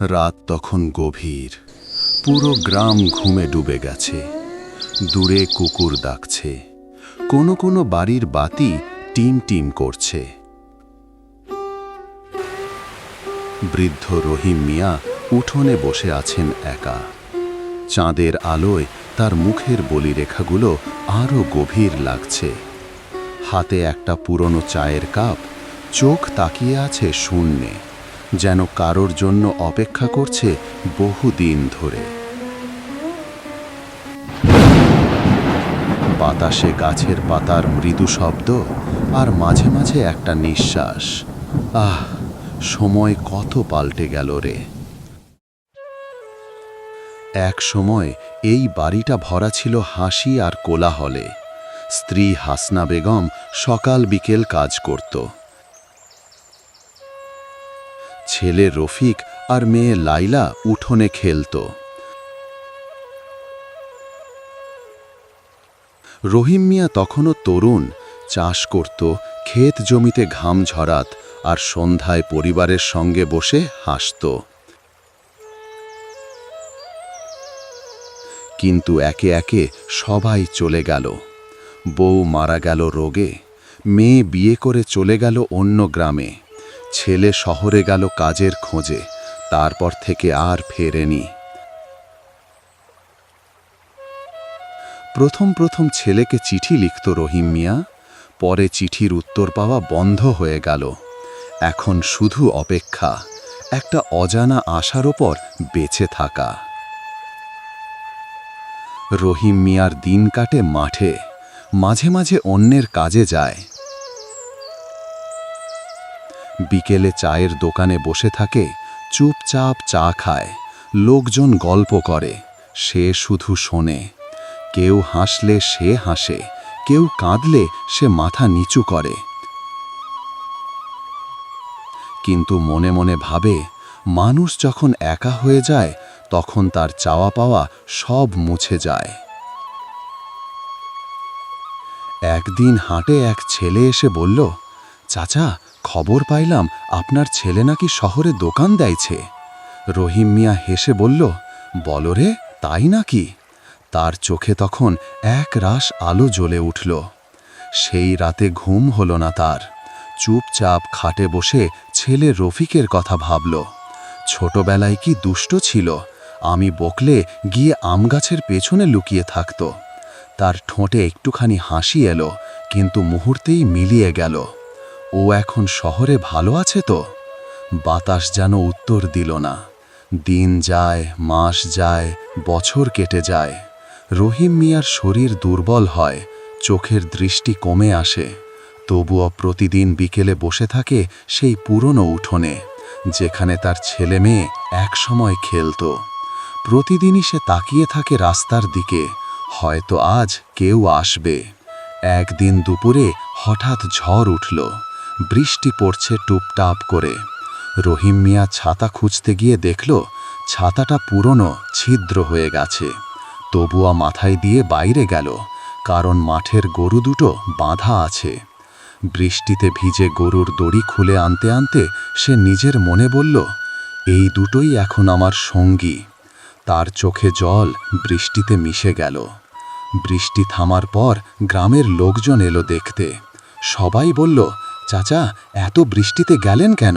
রাত তখন গভীর। পুরো গ্রাম ঘুমে ডুবে গেছে। দূরে কুকুর ডাকছে। কোনো কোনো বাড়ির বাতি টিম টিম করছে। বৃদ্ধ রহিম মিয়া উঠোনে বসে আছেন একা। চাঁদের আলোয় তার মুখের বলিরেখাগুলো আরও গভীর লাগছে। হাতে একটা পুরনো চায়ের কাপ, চোখ তাকিয়ে আছে শূন্যে। যেন কারোর জন্য অপেক্ষা করছে বহুদিন ধরে। বাতাসে গাছের পাতার মৃদু শব্দ আর মাঝে মাঝে একটা নিঃশ্বাস। আহ, সময় কত পাল্টে গেল রে। এক সময় এই বাড়িটা ভরা ছিল হাসি আর কোলাহলে। স্ত্রী হাসনা বেগম সকাল বিকেল কাজ করত। ছেলে রফিক আর মেয়ে লাইলা উঠোনে খেলত। রহিম মিয়া তখনও তরুণ, চাষ করত, ক্ষেত জমিতে ঘাম ঝরাত আর সন্ধ্যায় পরিবারের সঙ্গে বসে হাসত। কিন্তু একে একে সবাই চলে গেল। বউ মারা গেল রোগে, মেয়ে বিয়ে করে চলে গেল অন্য গ্রামে। ছেলে শহরে গেল কাজের খোঁজে, তারপর থেকে আর ফেরেনি। প্রথম প্রথম ছেলেকে চিঠি লিখত রহিম মিয়া, পরে চিঠির উত্তর পাওয়া বন্ধ হয়ে গেল। এখন শুধু অপেক্ষা, একটা অজানা আশার ওপর বেঁচে থাকা। রহিম মিয়ার দিন কাটে মাঠে, মাঝে মাঝে অন্যের কাজে যায় বিকেলে চায়ের দোকানে বসে থাকে, চুপচাপ চা খায়। লোকজন গল্প করে, সে শুধু শোনে। কেউ হাসলে সে হাসে, কেউ কাঁদলে সে মাথা নিচু করে। কিন্তু মনে মনে ভাবে, মানুষ যখন একা হয়ে যায়, তখন তার চাওয়া পাওয়া সব মুছে যায়। একদিন হাটে এক ছেলে এসে বলল চাচা, খবর পাইলাম আপনার ছেলে নাকি শহরে দোকান দেয়ছে। রহিম মিয়া হেসে বলল বলরে তাই নাকি? তার চোখে তখন এক রাস আলো জ্বলে উঠল। সেই রাতে ঘুম হল না তার। চুপচাপ খাটে বসে ছেলে রফিকের কথা ভাবল। ছোটবেলায় কি দুষ্ট ছিল? আমি বকলে গিয়ে আম গাছের পেছনে লুকিয়ে থাকত। তার ঠোঁটে একটুখানি হাসি এলো, কিন্তু মুহূর্তেই মিলিয়ে গেল। ও এখন শহরে ভালো আছে তো? বাতাস যেন উত্তর দিল না। দিন যায়, মাস যায়, বছর কেটে যায়। রহিম মিয়ার শরীর দুর্বল হয়, চোখের দৃষ্টি কমে আসে। তবুও প্রতিদিন বিকেলে বসে থাকে সেই পুরনো উঠোনে, যেখানে তার ছেলে মেয়ে একসময় খেলত। প্রতিদিনই সে তাকিয়ে থাকে রাস্তার দিকে, হয়তো আজ কেউ আসবে। একদিন দুপুরে হঠাৎ ঝড় উঠল। বৃষ্টি পড়ছে টুপটাপ করে। রহিম মিয়া ছাতা খুঁজতে গিয়ে দেখল, ছাতাটা পুরনো, ছিদ্র হয়ে গেছে। তবুয়া মাথায় দিয়ে বাইরে গেল, কারণ মাঠের গরু দুটো বাঁধা আছে। বৃষ্টিতে ভিজে গরুর দড়ি খুলে আনতে আনতে সে নিজের মনে বলল, এই দুটোই এখন আমার সঙ্গী। তার চোখে জল বৃষ্টিতে মিশে গেল। বৃষ্টি থামার পর গ্রামের লোকজন এলো দেখতে। সবাই বলল চাচা, এত বৃষ্টিতে গেলেন কেন?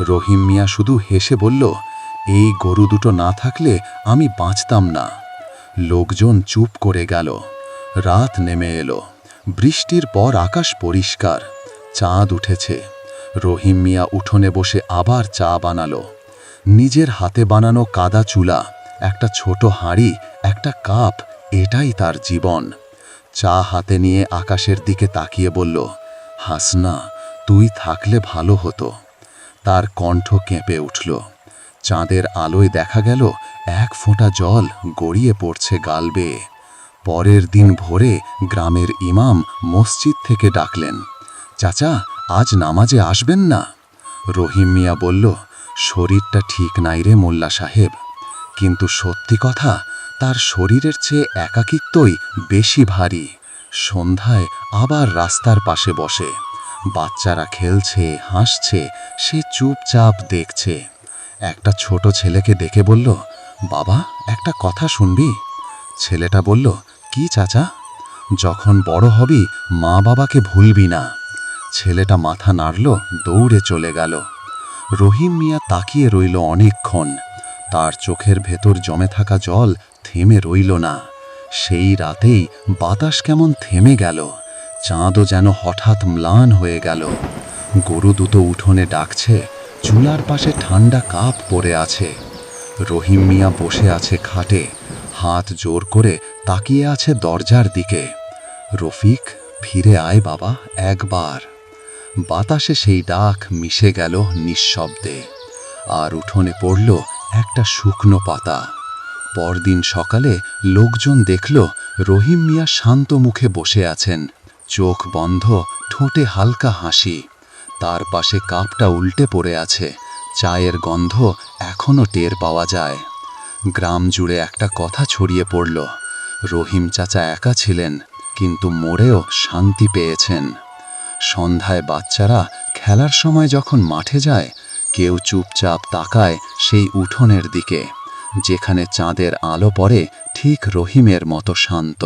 রহিম মিয়া শুধু হেসে বলল, এই গরু দুটো না থাকলে আমি বাঁচতাম না। লোকজন চুপ করে গেল। রাত নেমে এলো। বৃষ্টির পর আকাশ পরিষ্কার। চাঁদ উঠেছে। রহিম মিয়া উঠোনে বসে আবার চা বানালো। নিজের হাতে বানানো কাদা চুলা, একটা ছোট হাঁড়ি, একটা কাপ, এটাই তার জীবন। চা হাতে নিয়ে আকাশের দিকে তাকিয়ে বলল, হাসনা তুই থাকলে ভালো হতো। তার কণ্ঠ কেঁপে উঠল। চাঁদের আলোয় দেখা গেল, এক ফোঁটা জল গড়িয়ে পড়ছে গাল বেয়ে। পরের দিন ভোরে গ্রামের ইমাম মসজিদ থেকে ডাকলেন, চাচা, আজ নামাজে আসবেন না? রহিম মিয়া বলল, শরীরটা ঠিক নাই রে মোল্লা সাহেব। কিন্তু সত্যি কথা, তার শরীরের চেয়ে একাকিত্বই বেশি ভারী। সন্ধ্যায় আবার রাস্তার পাশে বসে। বাচ্চারা খেলছে, হাসছে, সে চুপচাপ দেখছে। একটা ছোট ছেলেকে ডেকে বলল, বাবা, একটা কথা শুনবি? ছেলেটা বলল, কি চাচা? যখন বড় হবি, মা বাবাকে ভুলবি না। ছেলেটা মাথা নাড়ল, দৌড়ে চলে গেল। রহিম মিয়া তাকিয়ে রইল অনেকক্ষণ। তার চোখের ভেতর জমে থাকা জল থেমে রইল না। সেই রাতেই বাতাস কেমন থেমে গেল। চাঁদও যেন হঠাৎ ম্লান হয়ে গেল। গরু দুটো উঠোনে ডাকছে, চুলার পাশে ঠান্ডা কাপ পড়ে আছে। রহিম মিয়া বসে আছে খাটে, হাত জোর করে তাকিয়ে আছে দরজার দিকে। রফিক, ফিরে আয় বাবা, একবার। বাতাসে সেই ডাক মিশে গেল নিঃশব্দে। আর উঠোনে পড়ল একটা শুকনো পাতা। পরদিন সকালে লোকজন দেখল রহিম মিয়া শান্ত মুখে বসে আছেন। চোখ বন্ধ, ঠোঁটে হালকা হাসি। তার পাশে কাপটা উল্টে পড়ে আছে। চায়ের গন্ধ এখনও টের পাওয়া যায়। গ্রাম জুড়ে একটা কথা ছড়িয়ে পড়ল। রহিম চাচা একা ছিলেন, কিন্তু মোড়েও শান্তি পেয়েছেন। সন্ধ্যায় বাচ্চারা খেলার সময় যখন মাঠে যায়, কেউ চুপচাপ তাকায় সেই উঠোনের দিকে, যেখানে চাঁদের আলো পড়ে ঠিক রহিমের মতো শান্ত।